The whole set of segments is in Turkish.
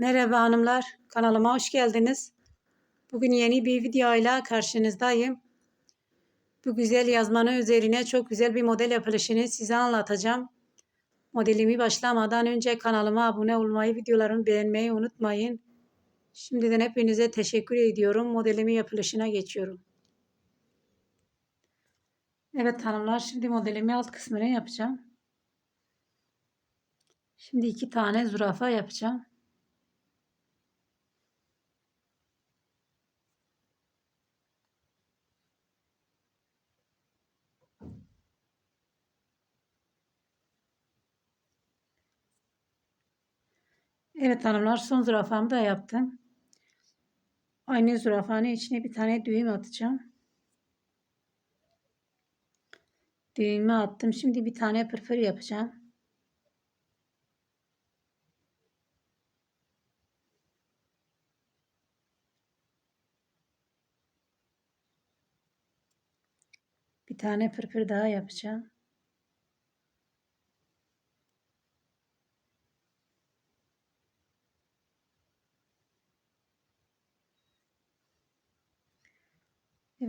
Merhaba hanımlar, kanalıma hoş geldiniz. Bugün yeni bir videoyla karşınızdayım. Bu güzel yazmanın üzerine çok güzel bir model yapılışını size anlatacağım. Modelimi başlamadan önce kanalıma abone olmayı, videolarımı beğenmeyi unutmayın. Şimdiden hepinize teşekkür ediyorum. Modelimi yapılışına geçiyorum. Evet hanımlar, şimdi modelimi alt kısmını yapacağım. Şimdi iki tane zürafa yapacağım. Evet hanımlar son zürafamı da yaptım. Aynı zürafanın içine bir tane düğüm atacağım. Düğümü attım. Şimdi bir tane pırpır yapacağım. Bir tane pırpır daha yapacağım.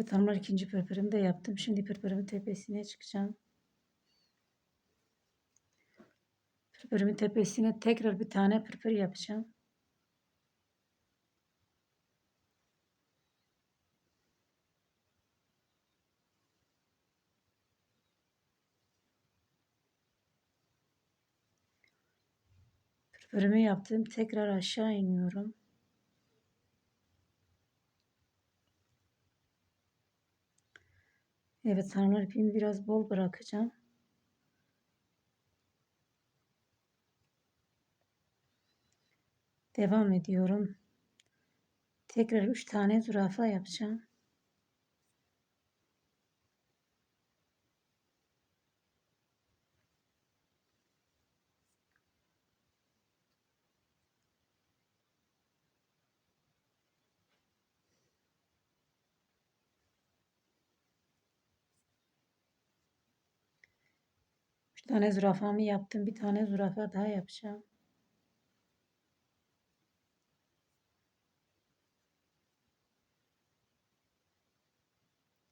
Evet hanımlar ikinci pırpırımı da yaptım. Şimdi pırpırımın tepesine çıkacağım. Pırpırımın tepesine tekrar bir tane pırpır yapacağım. Pırpırımı yaptım. Tekrar aşağı iniyorum. Evet hanımlar ipimi biraz bol bırakacağım. Devam ediyorum. Tekrar 3 tane zürafa yapacağım. Üç tane zürafamı yaptım. Bir tane zürafa daha yapacağım.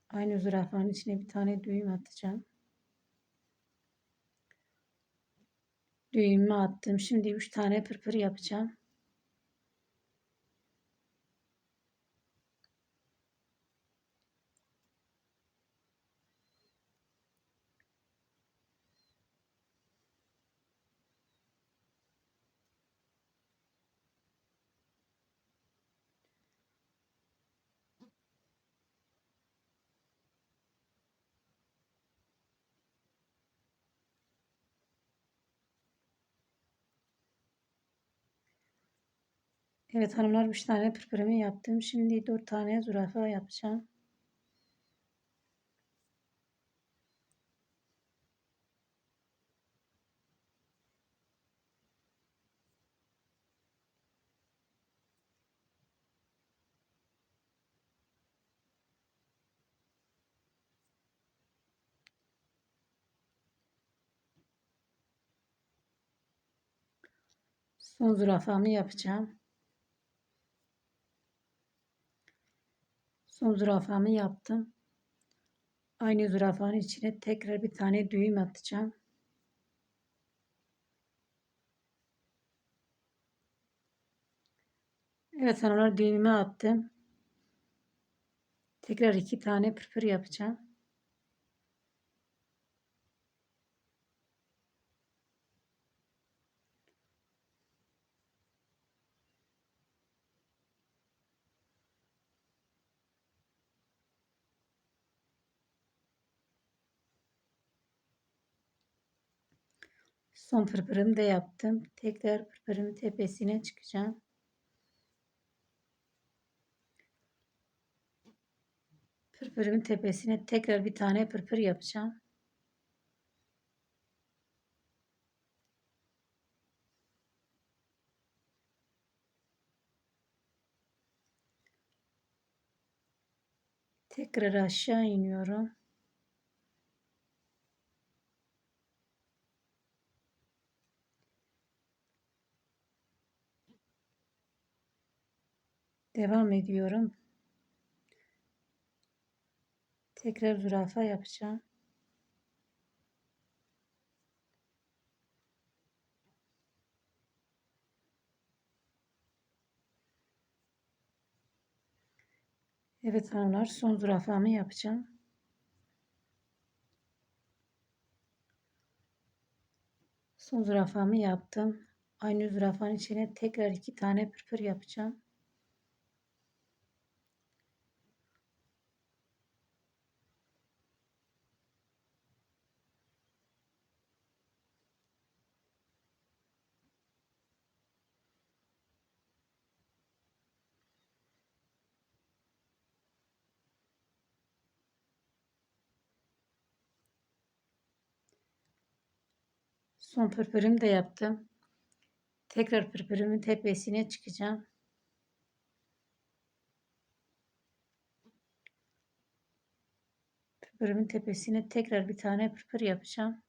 Aynı zürafanın içine bir tane düğüm atacağım. Düğümü attım. Şimdi 3 tane pırpır yapacağım. Evet hanımlar 3 tane pırpırımı yaptım. Şimdi 4 tane zürafa yapacağım. Son zürafamı yapacağım. Son zürafamı yaptım. Aynı zürafanın içine tekrar bir tane düğüm atacağım. Evet hanımlar düğümü attım. Tekrar iki tane pırpır yapacağım. Son pırpırımı da yaptım. Tekrar pırpırımın tepesine çıkacağım. Pırpırımın tepesine tekrar bir tane pırpır yapacağım. Tekrar aşağı iniyorum. Devam ediyorum. Tekrar zürafa yapacağım. Evet hanımlar son zürafamı yapacağım. Son zürafamı yaptım. Aynı zürafanın içine tekrar iki tane pırpır yapacağım. Son pırpırımı da yaptım. Tekrar pırpırımın tepesine çıkacağım. Pırpırımın tepesine tekrar bir tane pırpır yapacağım.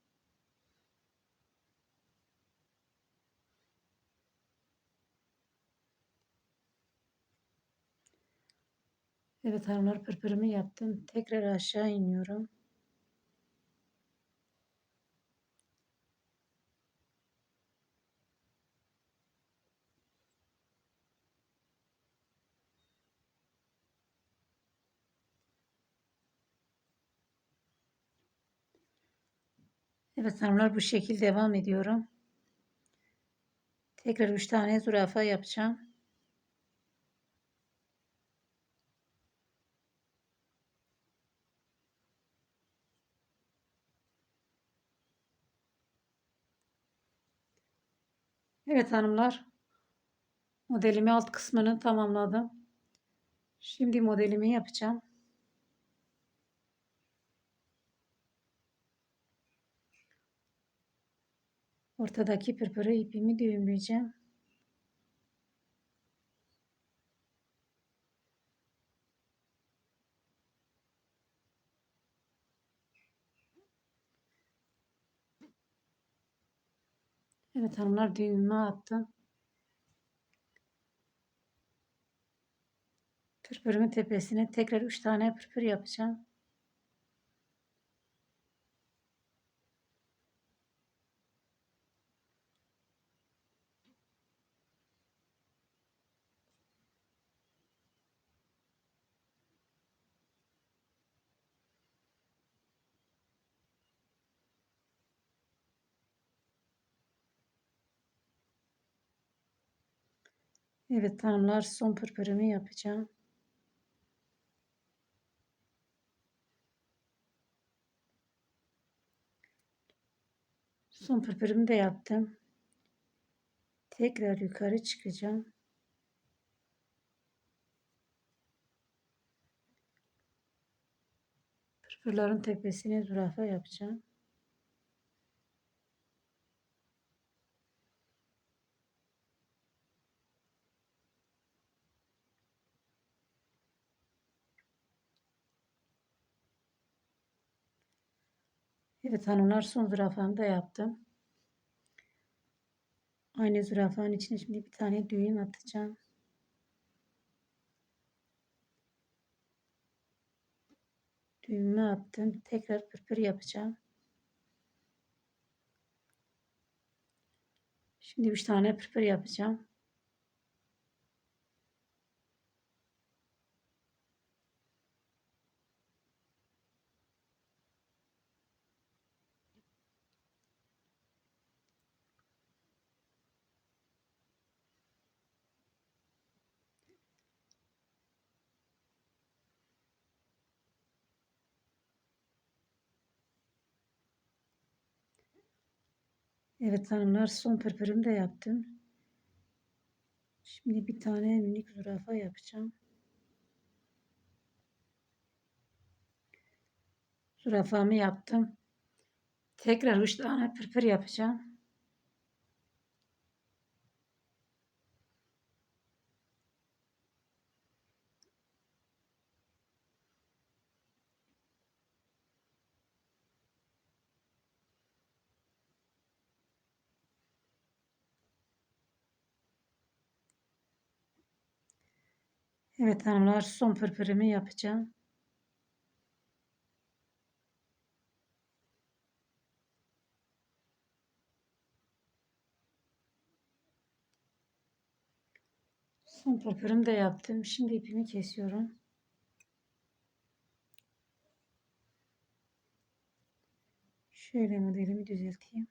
Evet hanımlar pırpırımı yaptım. Tekrar aşağı iniyorum. Evet hanımlar bu şekilde devam ediyorum. Tekrar 3 tane zürafa yapacağım. Evet hanımlar. Modelimi alt kısmını tamamladım. Şimdi modelimi yapacağım. Ortadaki pırpırı ipimi düğümleyeceğim. Evet hanımlar düğümümü attım. Pırpırımın tepesine tekrar 3 tane pırpır yapacağım. Evet hanımlar son pırpırımı yapacağım. Son pırpırımı da yaptım. Tekrar yukarı çıkacağım. Pırpırların tepesine zürafa yapacağım. Evet hanımlar son zürafamı da yaptım. Aynı zürafanın içine şimdi bir tane düğüm atacağım. Düğümü attım. Tekrar pırpır yapacağım. Şimdi 3 tane pırpır yapacağım. Evet hanımlar son pırpırımı da yaptım. Şimdi bir tane minik zürafa yapacağım. Zürafamı yaptım. Tekrar 3 tane pırpır yapacağım. Evet hanımlar son pırpırımı yapacağım. Son pırpırımı da yaptım. Şimdi ipimi kesiyorum. Şöyle modelimi düzelteyim.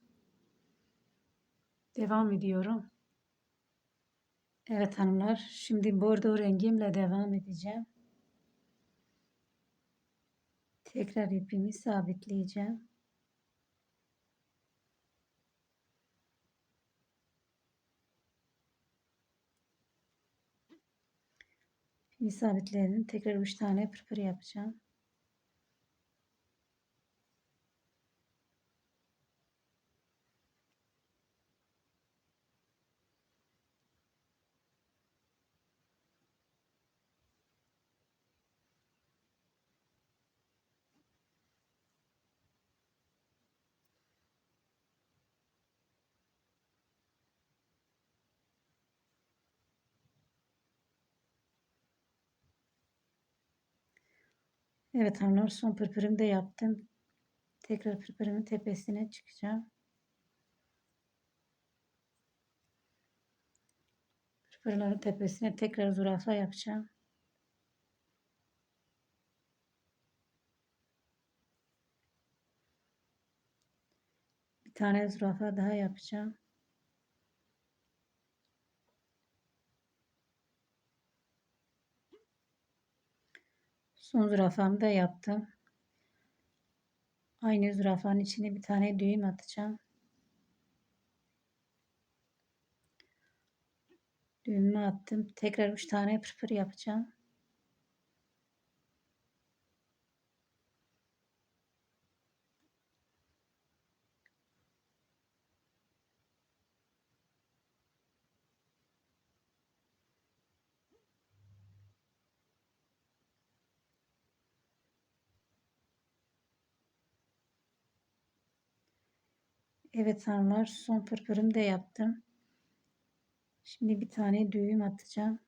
Devam ediyorum. Evet hanımlar, şimdi bordo rengimle devam edeceğim. Tekrar ipimi sabitleyeceğim. İpimi sabitledim. Tekrar 3 tane pırpır yapacağım. Evet hanımlar son pırpırımı da yaptım. Tekrar pırpırımın tepesine çıkacağım. Pırpırların tepesine tekrar zürafa yapacağım. Bir tane zürafa daha yapacağım. Son zürafamı da yaptım. Aynı zürafanın içine bir tane düğüm atacağım. Düğümü attım. Tekrar 3 tane pırpır yapacağım. Evet hanımlar son pırpırımı da yaptım. Şimdi bir tane düğüm atacağım.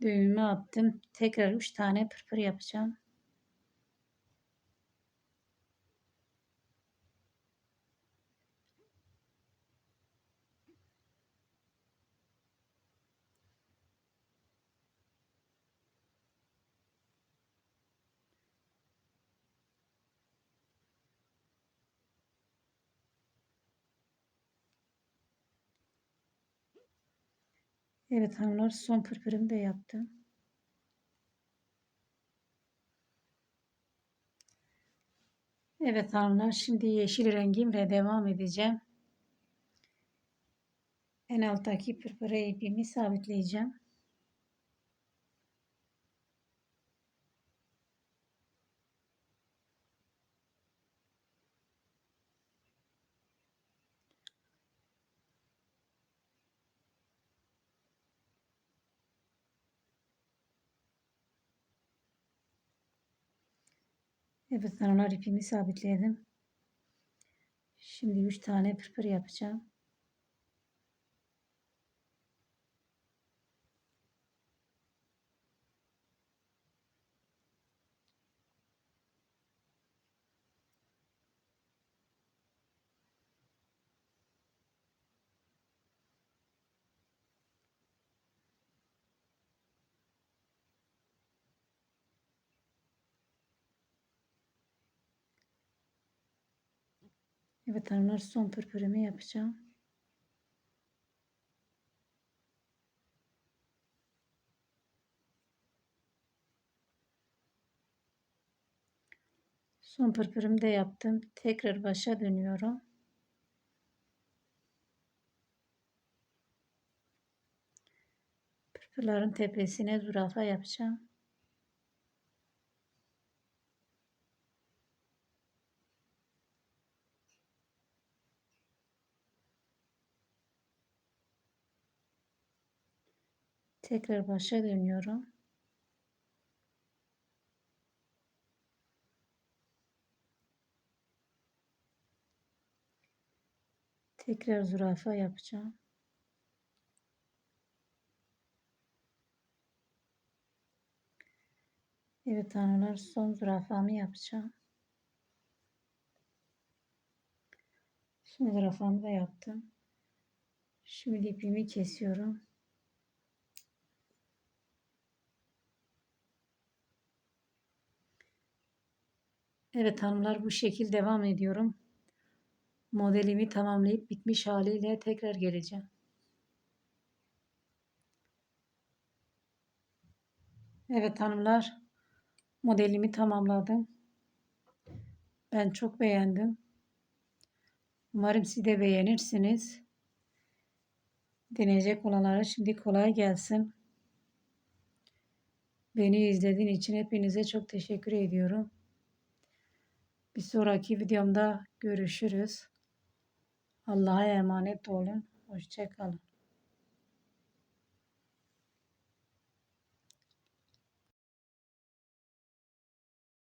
Düğümü attım. Tekrar 3 tane pırpır yapacağım. Evet hanımlar son pırpırımı da yaptım. Evet hanımlar şimdi yeşil rengimle devam edeceğim. En alttaki pırpıra ipimi sabitleyeceğim. Evet hanımlar ipimi sabitledim. Şimdi 3 tane pırpır yapacağım. Evet hanımlar son pırpırımı yapacağım. Son pırpırımı da yaptım. Tekrar başa dönüyorum. Pırpırların tepesine zürafa yapacağım. Tekrar başa dönüyorum. Tekrar zürafa yapacağım. Evet hanımlar son zürafamı yapacağım. Son zürafamı da yaptım. Şimdi ipimi kesiyorum. Evet hanımlar bu şekil devam ediyorum. Modelimi tamamlayıp bitmiş haliyle tekrar geleceğim. Evet hanımlar modelimi tamamladım. Ben çok beğendim. Umarım siz de beğenirsiniz. Deneyecek olanlara şimdi kolay gelsin. Beni izlediğin için hepinize çok teşekkür ediyorum. Bir sonraki videomda görüşürüz. Allah'a emanet olun. Hoşçakalın.